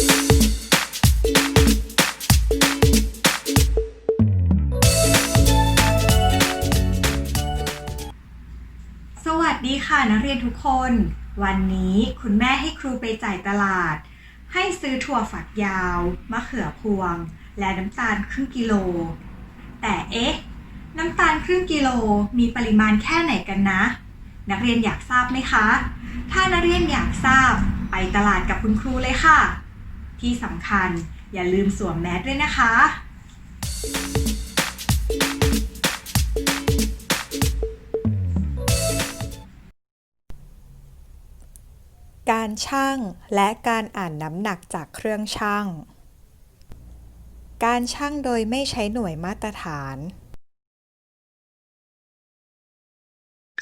สวัสดีค่ะนักเรียนทุกคน วันนี้คุณแม่ให้ครูไปจ่ายตลาด ให้ซื้อถั่วฝักยาว มะเขือพวง และน้ำตาลครึ่งกิโล แต่เอ๊ะ น้ำตาลครึ่งกิโลมีปริมาณแค่ไหนกันนะ นักเรียนอยากทราบไหมคะ ถ้านักเรียนอยากทราบไปตลาดกับคุณครูเลยค่ะ ที่สำคัญอย่าลืมสวมแมสด้วยนะคะ การชั่งและการอ่านน้ำหนักจากเครื่องชั่ง การชั่งโดยไม่ใช้หน่วยมาตรฐาน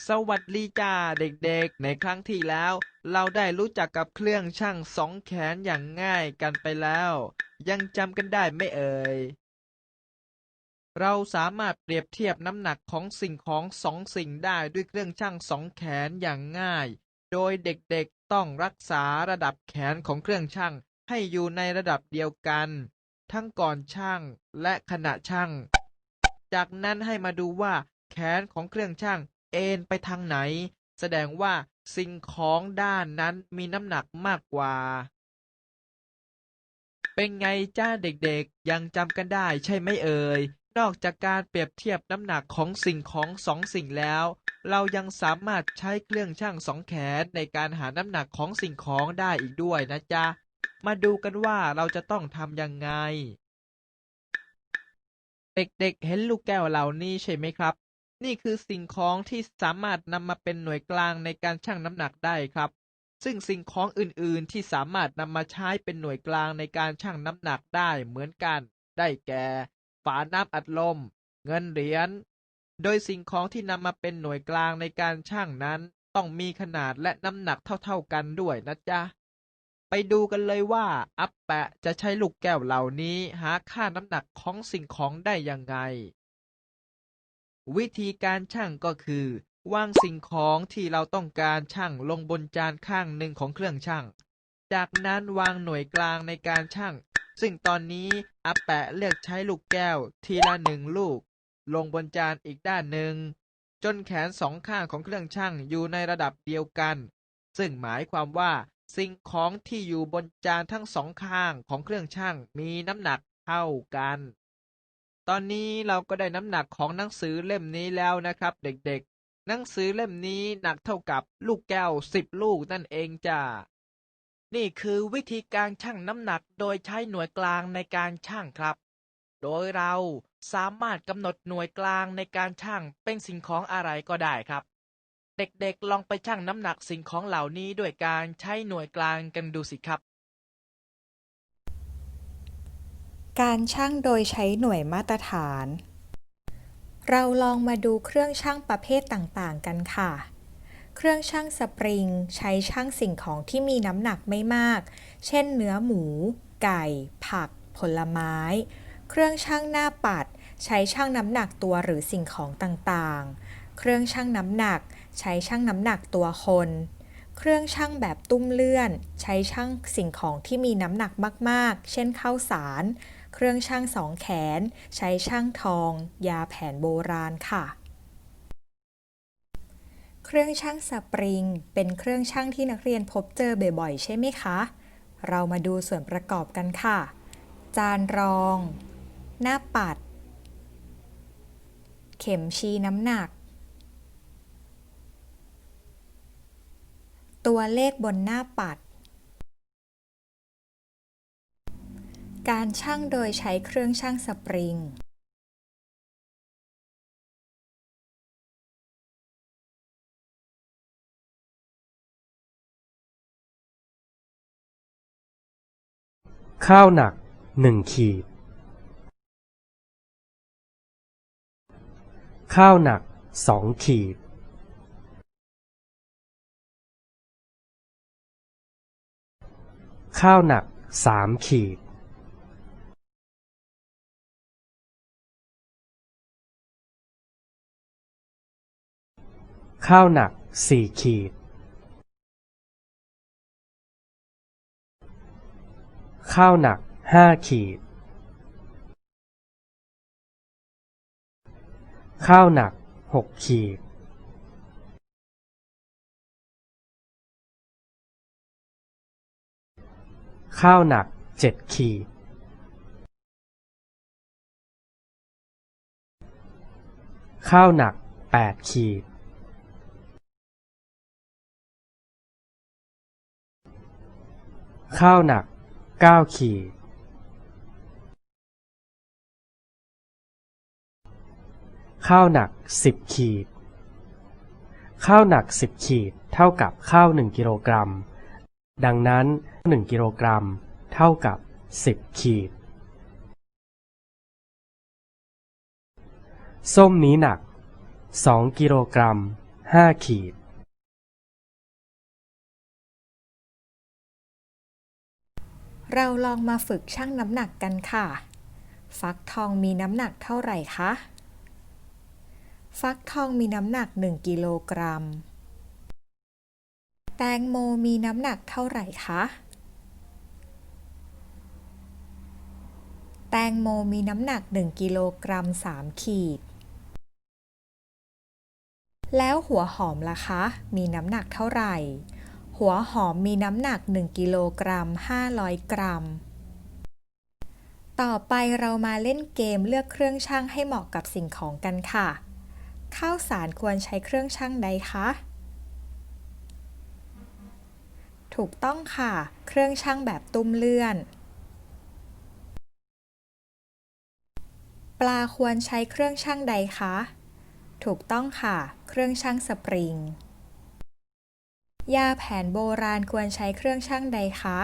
สวัสดีจ้าเด็กๆ ในครั้งที่แล้ว เราได้รู้จักกับเครื่องชั่งสองแขนอย่างง่ายกันไปแล้ว ยังจำกันได้ไหมเอ่ย เราสามารถเปรียบเทียบน้ำหนักของสิ่งของสองสิ่งได้ด้วยเครื่องชั่งสองแขนอย่างง่าย โดยเด็กๆต้องรักษาระดับแขนของเครื่องชั่งให้อยู่ในระดับเดียวกัน ทั้งก่อนชั่งและขณะชั่งจากนั้นให้มาดูว่าแขนของเครื่องชั่งเอ็นไปทางไหน แสดงว่าสิ่งของด้านนั้นมีน้ำหนักมากกว่า เป็นไงจ้าเด็กๆ ยังจำกันได้ใช่ไหมเอ่ย นอกจากการเปรียบเทียบน้ำหนักของสิ่งของสองสิ่งแล้ว เรายังสามารถใช้เครื่องชั่งสองแขนในการหาน้ำหนักของสิ่งของได้อีกด้วยนะจ๊ะ มาดูกันว่าเราจะต้องทำยังไง เด็กๆ เห็นลูกแก้วเหล่านี้ใช่ไหมครับ นี่คือสิ่งของที่สามารถนำมาเป็นหน่วยกลางในการชั่งน้ำหนักได้ครับ ซึ่งสิ่งของอื่นๆ ที่สามารถนำมาใช้เป็นหน่วยกลางในการชั่งน้ำหนักได้เหมือนกัน ได้แก่ ฝาน้ำอัดลม เงินเหรียญ โดยสิ่งของที่นำมาเป็นหน่วยกลางในการชั่งนั้น ต้องมีขนาดและน้ำหนักเท่าๆกันด้วยนะจ๊ะ ไปดูกันเลยว่า อัปแปะจะใช้ลูกแก้วเหล่านี้หาค่าน้ำหนักของสิ่งของได้ยังไง วิธีการชั่งก็คือ วางสิ่งของที่เราต้องการชั่งลงบนจานข้างหนึ่งของเครื่องชั่ง จากนั้นวางหน่วยกลางในการชั่ง ซึ่งตอนนี้อาแปะเลือกใช้ลูกแก้วทีละหนึ่งลูก ลงบนจานอีกด้านหนึ่ง จนแขนสองข้างของเครื่องชั่งอยู่ในระดับเดียวกัน ซึ่งหมายความว่าสิ่งของที่อยู่บนจานทั้งสองข้างของเครื่องชั่งมีน้ำหนักเท่ากัน ตอนนี้เราก็ได้น้ำหนักของหนังสือเล่มนี้แล้วนะครับ เด็กๆ หนังสือเล่มนี้หนักเท่ากับลูกแก้วสิบลูกนั่นเองจ้า นี่คือวิธีการชั่งน้ำหนักโดยใช้หน่วยกลางในการชั่งครับ โดยเราสามารถกำหนดหน่วยกลางในการชั่งเป็นสิ่งของอะไรก็ได้ครับ เด็กๆ ลองไปชั่งน้ำหนักสิ่งของเหล่านี้ด้วยการใช้หน่วยกลางกันดูสิครับ การชั่งโดยใช้หน่วยมาตรฐาน เราลองมาดูเครื่องชั่งประเภทต่างๆ กันค่ะ เครื่องชั่งสปริง ใช้ชั่งสิ่งของที่มีน้ำหนักไม่มาก เช่นเนื้อหมู ไก่ ผัก ผลไม้ เครื่องชั่งหน้าปัด ใช้ชั่งน้ำหนักตัวหรือสิ่งของต่างๆ เครื่องชั่งน้ำหนัก ใช้ชั่งน้ำหนักตัวคน เครื่องชั่งแบบตุ้มเลื่อน ใช้ชั่งสิ่งของที่มีน้ำหนักมากๆ เช่นข้าวสาร เครื่องชั่งสองแขน ใช้ชั่งทอง ยาแผนโบราณค่ะ เครื่องชั่งสปริง เป็นเครื่องชั่งที่นักเรียนพบเจอบ่อยๆ ใช่ไหมคะ เรามาดูส่วนประกอบกันค่ะ จานรอง หน้าปัด เข็มชี้น้ำหนัก ตัวเลขบนหน้าปัด การชั่งโดยใช้เครื่องชั่งสปริง ข้าวหนักหนึ่งขีด ข้าวหนักสองขีด ข้าวหนักสามขีดข้าวหนักสี่ขีด ข้าวหนักห้าขีด ข้าวหนักหกขีด ข้าวหนักเจ็ดขีด ข้าวหนักแปดขีด ข้าวหนักเก้าขีด ข้าวหนักสิบขีด ข้าวหนักสิบขีดเท่ากับข้าวหนึ่งกิโลกรัม ดังนั้นหนึ่งกิโลกรัม เท่ากับสิบขีด ส้มนี้หนักสองกิโลกรัมห้าขีด เราลองมาฝึกชั่งน้ำหนักกันค่ะ ฟักทองมีน้ำหนักเท่าไหร่คะ ฟักทองมีน้ำหนัก 1 กิโลกรัม แตงโมมีน้ำหนักเท่าไหร่คะ แตงโมมีน้ำหนัก 1 กิโลกรัม 3 ขีด แล้วหัวหอมล่ะคะ มีน้ำหนักเท่าไหร่ หัวหอมมีน้ำหนัก 1 กิโลกรัม 500 กรัม ต่อไปเรามาเล่นเกมเลือกเครื่องชั่งให้เหมาะกับสิ่งของกันค่ะ ข้าวสารควรใช้เครื่องชั่งใดคะ ถูกต้องค่ะ เครื่องชั่งแบบตุ้มเลื่อน ปลาควรใช้เครื่องชั่งใดคะ ถูกต้องค่ะ เครื่องชั่งสปริง ยาแผนโบราณควรใช้เครื่องชั่งใดคะ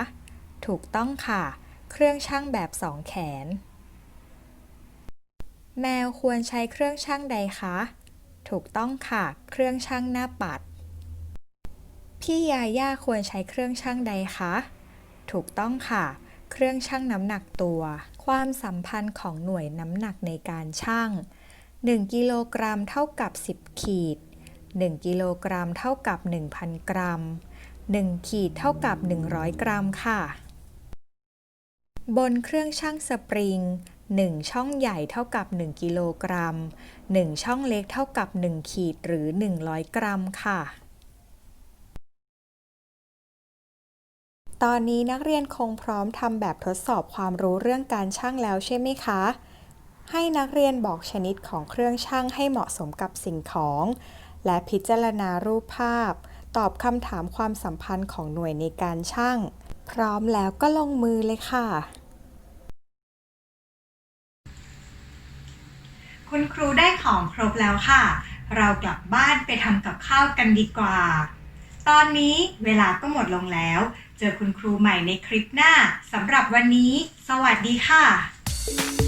ถูกต้องค่ะ เครื่องชั่งแบบสองแขน แมวควรใช้เครื่องชั่งใดคะ ถูกต้องค่ะ เครื่องชั่งหน้าปัด พี่ยาย่าควรใช้เครื่องชั่งใดคะ ถูกต้องค่ะ เครื่องชั่งน้ำหนักตัว ความสัมพันธ์ของหน่วยน้ำหนักในการชั่ง 1 กิโลกรัมเท่ากับ 10 ขีด 1 กิโลกรัมเท่ากับ 1,000 กรัม 1 ขีดเท่ากับ 100 กรัมค่ะ บนเครื่องชั่งสปริง 1 ช่องใหญ่เท่ากับ 1 กิโลกรัม 1 ช่องเล็กเท่ากับ 1 ขีดหรือ 100 กรัมค่ะ ตอนนี้นักเรียนคงพร้อมทำแบบทดสอบความรู้เรื่องการชั่งแล้วใช่ไหมคะ ให้นักเรียนบอกชนิดของเครื่องชั่งให้เหมาะสมกับสิ่งของ และพิจารณารูปภาพ ตอบคำถามความสัมพันธ์ของหน่วยในการชั่งพร้อมแล้วก็ลงมือเลยค่ะ คุณครูได้ของครบแล้วค่ะ เรากลับบ้านไปทำกับข้าวกันดีกว่า ตอนนี้เวลาก็หมดลงแล้ว เจอคุณครูใหม่ในคลิปหน้าสำหรับวันนี้ สวัสดีค่ะ